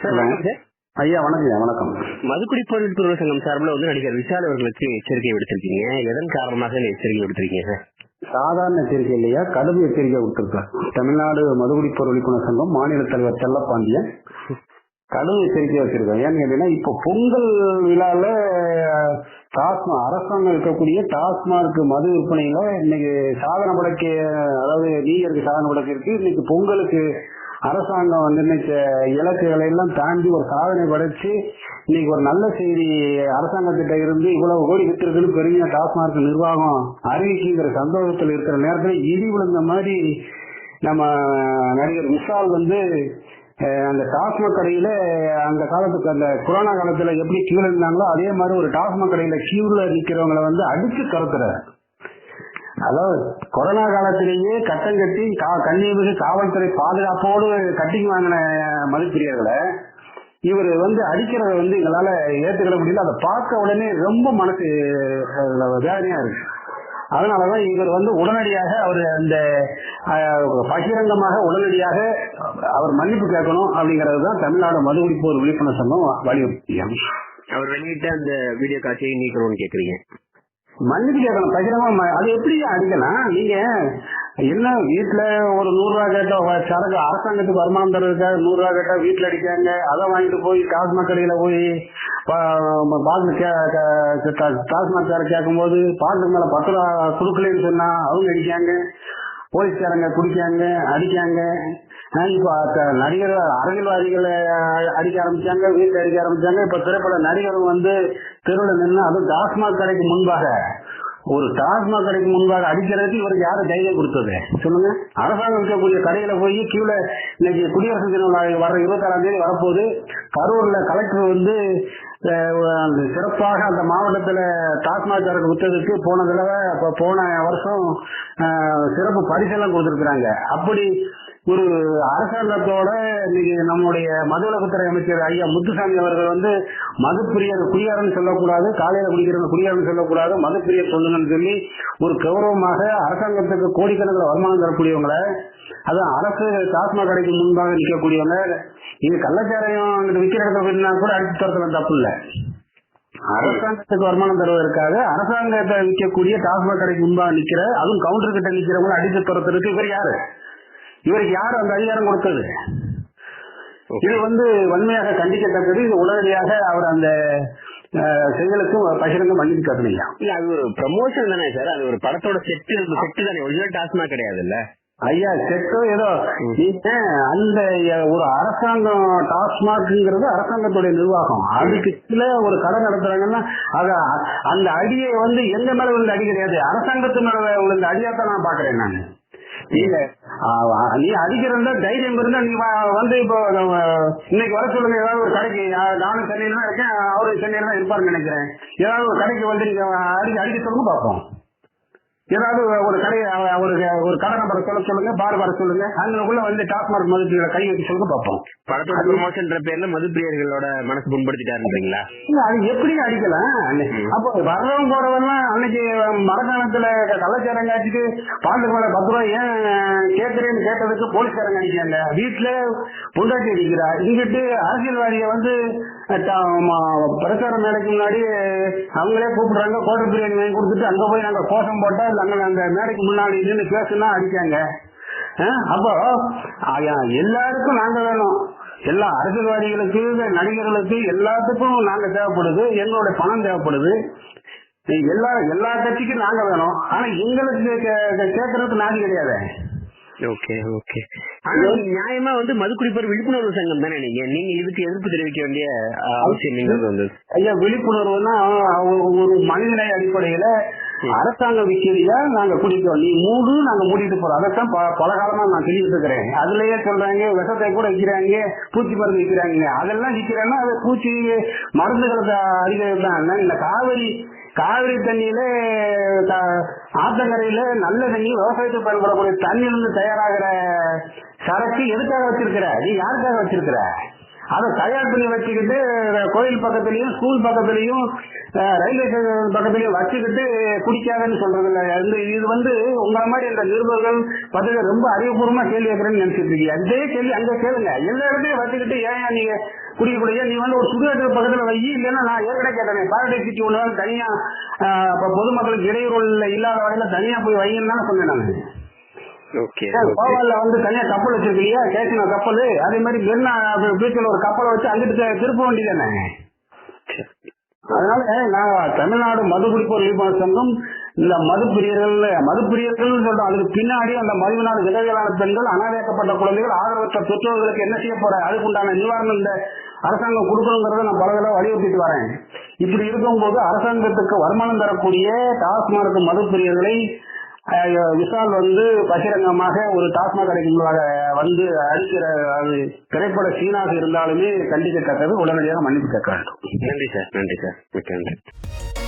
ஐயா வணக்கம் வணக்கம். மதுக்குடிப்போர் விழிப்புணர்வு சங்கம் சார்பில் வந்து நடிகர் விஷால் அவர்களுக்கு எச்சரிக்கை விடுத்திருக்கீங்க. எதன் காரணமாக எச்சரிக்கை விடுத்திருக்கீங்க? சார் சாதாரண எச்சரிக்கை இல்லையா? கடும் எச்சரிக்கை விட்டுருக்கார் தமிழ்நாடு மதுகுடிப்போர் விழிப்புணர்வு சங்கம் மாநில தலைவர் செல்லப்பாண்டியன் கடும் எச்சரிக்கை வச்சிருக்கோம் ஏன்னு கேட்டீங்கன்னா இப்போ பொங்கல் விழால டாஸ்மா அரசாங்கம் இருக்கக்கூடிய டாஸ்மார்க் மது விற்பனையில இன்னைக்கு சாதனை படைக்க அதாவது நீருக்கு சாதனை படைக்க இருக்கு? இன்னைக்கு பொங்கலுக்கு அரசாங்கம் வந்து இன்னைக்கு இலக்குகளை எல்லாம் தாண்டி ஒரு சாதனை படைச்சு இன்னைக்கு ஒரு நல்ல செய்தி அரசாங்கத்திட்ட இருந்து இவ்வளவு கோடி வித்திருக்குன்னு பெருமையா டாஸ்மார்க் நிர்வாகம் அறிவிக்குங்கிற சந்தோஷத்தில் இருக்கிற நேரத்துல இடி விழுந்த மாதிரி நம்ம நடிகர் விஷால் வந்து அந்த டாஸ்மாக் கடையில அந்த காலத்துக்கு அந்த கொரோனா காலத்துல எப்படி கியூல இருந்தாங்களோ அதே மாதிரி ஒரு டாஸ்மாக் கடையில கியூல நிக்கிறவங்களை வந்து அடிச்சு கறக்குறாரு அதாவது கொரோனா காலத்திலேயே கட்டம் கட்டி கா- காவல்துறை பாதுகாப்போடு கட்டிங் வாங்கின மதுப்பிரியர்களை இவர் வந்து அடிக்கிறத வந்து எங்களால ஏத்துக்கிட முடியல. அதை பார்க்க உடனே ரொம்ப மனசு வேதனையா இருக்கு. அதனாலதான் இவர் வந்து உடனடியாக அவர் அந்த பகிரங்கமாக உடனடியாக அவர் மன்னிப்பு கேட்கணும் அப்படிங்கறது தான் தமிழ்நாடு மதுகுடிப்போர் விழிப்புணர்வு சங்கம் வலியுறுத்தியம் அவர் வெளியிட்ட அந்த வீடியோ காட்சியை நீக்கணும்னு கேக்குறீங்க. மன்னிப்பு கேட்கணும் பகிரமா அது எப்படி அடிக்கலாம் நீங்க என்ன வீட்டுல ஒரு நூறு ரூபா கேட்டா சரக்கு அரசாங்கத்துக்கு வருமானம் தருவதுக்காக நூறு ரூபா கேட்டா வீட்டுல அடிக்காங்க அதை வாங்கிட்டு போய் டாஸ்மாக் கடையில போய் பாட்டில் டாஸ்மாக் கார கேட்கும் போது பாட்டுக்கு மேல பத்து ரூபா கொடுக்கலன்னு சொன்னா அவங்க அடிக்காங்க போலீஸ்காரங்க குடிக்காங்க அடிக்காங்க இப்ப க- நடிகர் அரசியல்வாதிகளை அடிக்க ஆரம்பிச்சாங்க வீட்டுல அடிக்க ஆரம்பிச்சாங்க. இப்ப திரைப்பட நடிகரும் வந்து தெருவில் நின்று அதுவும் டாஸ்மாக் கடைக்கு முன்பாக ஒரு டாஸ்மாக் கடைக்கு முன்பாக அடிக்கிறதுக்கு இவருக்கு யாரும் தைரியம் கொடுத்தது? சொல்லுங்க. அரசாங்கம் இருக்கக்கூடிய கடையில போய் கீழே இன்னைக்கு குடியரசு தின விழா வர இருபத்தாறாம் தேதி வரப்போது கரூர்ல கலெக்டர் வந்து அந்த சிறப்பாக அந்த மாவட்டத்துல டாஸ்மாக் கடைக்கு வித்ததுக்கு போன தடவை போன வருஷம் சிறப்பு பரிசெல்லாம் கொடுத்திருக்கிறாங்க. அப்படி ஒரு அரசாங்கத்தோட இன்னைக்கு நம்முடைய மது உலகத்துறை அமைச்சர் ஐயா முத்துசாமி அவர்கள் வந்து மதுப்பிரியர் குடியாரன்னு சொல்லக்கூடாது காலையில குடிக்கிறவங்க குடியாரன் சொல்லக்கூடாது மதுப்பிரியர் சொல்லுங்கன்னு சொல்லி ஒரு கௌரவமாக அரசாங்கத்துக்கு கோடிக்கணக்கில் வருமானம் தரக்கூடியவங்கள அதான் அரசு டாஸ்மாக் கடைக்கு முன்பாக நிற்கக்கூடியவங்க இது கள்ளச்சாரையும் அங்கிட்டு விற்கிற இடத்துல போயிருந்தா கூட அடித்து துரத்தலாம் தப்பு இல்லை. அரசாங்கத்துக்கு வருமானம் தருவதற்காக அரசாங்கத்தை விற்கக்கூடிய டாஸ்மாக் கடைக்கு முன்பாக நிக்கிற அதுவும் கவுண்டர் கிட்ட நிக்கிறவங்க அடித்து துரத்துறதுக்கு இவர் யாரு? இவருக்கு யார் அந்த அதிகாரம் கொடுத்தது? இது வந்து வன்மையாக கண்டிக்கத்தக்கது. இது உடனடியாக அவர் அந்த அஹ், செயலுக்கு பகிரங்க மன்னிப்பு கட்டணையா இல்ல அது ஒரு ப்ரமோஷன் தானே சார். அது ஒரு படத்தோட செட்டு செட்டு தானே. ஒரிஜினல் டாஸ்மாக் கிடையாது இல்ல ஐயா செட்டோ ஏதோ. அந்த ஒரு அரசாங்கம் டாஸ்மாக்ங்கிறது அரசாங்கத்துடைய நிர்வாகம். அதுக்கு கீழே ஒரு கடை நடத்துறாங்கன்னா அத அந்த அடியை வந்து எங்க மேல விழுந்த அடி கிடையாது. அரசாங்கத்து மேல விழுந்த அடியாத்தான் நான் பாக்குறேன் நான். நீங்க நீ அடிக்கிறதா தைரியம் இருந்தா நீ வந்து இப்போ இன்னைக்கு வர சொல்லுங்க ஏதாவது ஒரு கடைக்கு நானும் சென்னையில தான் இருக்கேன் அவரு சென்னையில தான் இருப்பாருன்னு நினைக்கிறேன். ஏதாவது ஒரு கடைக்கு வந்து நீங்க அடிக்க அடிக்க சொல்லுங்க பார்ப்போம். ஏதாவது ஒரு கடை ஒரு ஒரு கடை நம்பரை சொல்ல சொல்லுங்க பார் வர சொல்லுங்க. அங்கக்குள்ள வந்து டாஸ்மாக் மதுக்கீழ கை வைக்க சொல்லுங்க பார்ப்போம். படத்தோட ப்ரமோஷன்ற பேர்ல மதுப்பிரியர்களோட மனசு புண்படுத்திட்டாருன்றீங்களா? இல்ல, அது எப்படி அடிக்கலாம் அப்போ வர்றவங்க போறவெல்லாம் அன்னைக்கு மரக்காலத்துல கள்ளச்சாரம் காய்ச்சிட்டு பாட்டுக்கு மேல பத்து ரூபாய் ஏன் கேட்கறேன்னு கேட்டதுக்கு போலீஸ்காரங்க அடிக்காங்க வீட்டுல பொண்டாட்டி அடிக்கிறா. இங்கிட்டு அரசியல்வாதிய வந்து பிரச்சார மேடைக்கு முன்னாடி அவங்களே கூப்பிடுறாங்க கோட்டர் பிரியாணி வாங்கி கொடுத்துட்டு அங்க போய் நாங்க கோஷம் போட்டா இல்ல அந்த மேடைக்கு முன்னாடி நின்று பேசுனா அடிக்காங்க அப்போ எல்லாருக்கும் நாங்க வேணும். எல்லா அரசியல்வாதிகளுக்கு நடிகர்களுக்கு எல்லாத்துக்கும் நாங்க தேவைப்படுது எங்களுடைய பணம் தேவைப்படுது. எல்லா எல்லா கட்சிக்கும் நாங்க வேணும். ஆனா எங்களுக்கு கே- கேட்கறதுக்கு நாங்க கிடையாது. ஓகே ஓகே ஆனா நீங்க நியாயமா வந்து மதுக்குடிப்போர் விழிப்புணர்வு சங்கம் தானே நீங்க? நீங்க இதுக்கு எதிர்ப்பு தெரிவிக்க வேண்டிய அவசியம் நீங்கிறது வந்து ஐயா விழிப்புணர்வுனா ஒரு- மனிதநேய அடிப்படையில அரசாங்கம் விற்கிறதா நாங்க குடிக்கிறோம். நீ மூடு நாங்க மூடிட்டு போறோம். அதைத்தான் ப- பல காலமா நான் சொல்லிட்டு இருக்கிறேன் அதுலயே சொல்றாங்க விஷத்தை கூட விற்கிறாங்க பூச்சி மருந்து விற்கிறாங்க அதெல்லாம் விற்கிறேன்னா அது பூச்சி மருந்துகளை அதிகம் தான். இந்த காவிரி காவிரி தண்ணியில ஆத்தங்கரையில நல்ல தண்ணி விவசாயத்துக்கு பயன்படக்கூடிய தண்ணியிலிருந்து தயாராகிற சரக்கு எதுக்காக வச்சிருக்கிற? நீ யாருக்காக வச்சிருக்கிற? அதை தயார் பண்ணி வச்சுக்கிட்டு கோயில் பக்கத்துலயும் ஸ்கூல் பக்கத்துலயும் ரயில்வே ஸ்டேஷன் பக்கத்துலயும் வச்சுக்கிட்டு குடிக்காதன்னு சொல்றது இல்ல இந்த இது வந்து உங்களை மாதிரி இந்த நிருபர்கள் பத்திரிகை ரொம்ப அறிவுபூர்வமா கேள்வி கேட்கறேன்னு நினைச்சிட்டு இருக்கீங்க. அதே கேள்வி அங்க கேளுங்க. எல்லா இடத்தையும் வச்சுக்கிட்டு ஏன் நீங்க குடிக்கக்கூடிய நீ வந்து ஒரு சுடுகாட்டு பக்கத்துல வை. இல்லைன்னா நான் ஏற்கனவே கேட்டேன்? பாரடைஸ் சிட்டி ஒன்று தனியா பொதுமக்களுக்கு இடையூறு இல்லாத வகையில தனியா போய் வைங்கன்னு தானே சொன்னேன் நான். ஓகே கோவால்ல வந்து தனியா கப்பல் வச்சிருக்கீங்க கேசினா கப்பல். அதே மாதிரி மெரினா பீச்சில் ஒரு கப்பலை வச்சு அங்கிட்டு திருப்ப வேண்டியதானே அதனால நான் தமிழ்நாடு மது குடிப்போர் விழிப்புணர்வு சங்கம் இந்த மது பிரியர்கள் மது பிரியர்கள் சொல்றோம். அதுக்கு பின்னாடி அந்த மதுவினால் விதவிகளான பெண்கள் அனாதைக்கப்பட்ட குழந்தைகள் ஆதரவற்ற பெற்றோர்களுக்கு என்ன செய்ய போறேன் அதுக்கு உண்டான நிவாரணம் இந்த அரசாங்கம் கொடுக்கணுங்கிறத நான் பல தடவை வலியுறுத்திட்டு வரேன். இப்படி இருக்கும்போது அரசாங்கத்துக்கு வருமானம் தரக்கூடிய டாஸ்மார்க் மது பிரியர்களை விஷால் வந்து பகிரங்கமாக ஒரு டாஸ்மாக் கடைக்கு முன்பாக வந்து அடிக்கிற அது திரைப்பட சீனாக இருந்தாலுமே கண்டிக்கத்தக்கது உடனடியாக மன்னிப்பு கேட்க வேண்டும். நன்றி சார் நன்றி சார். மிக்க நன்றி.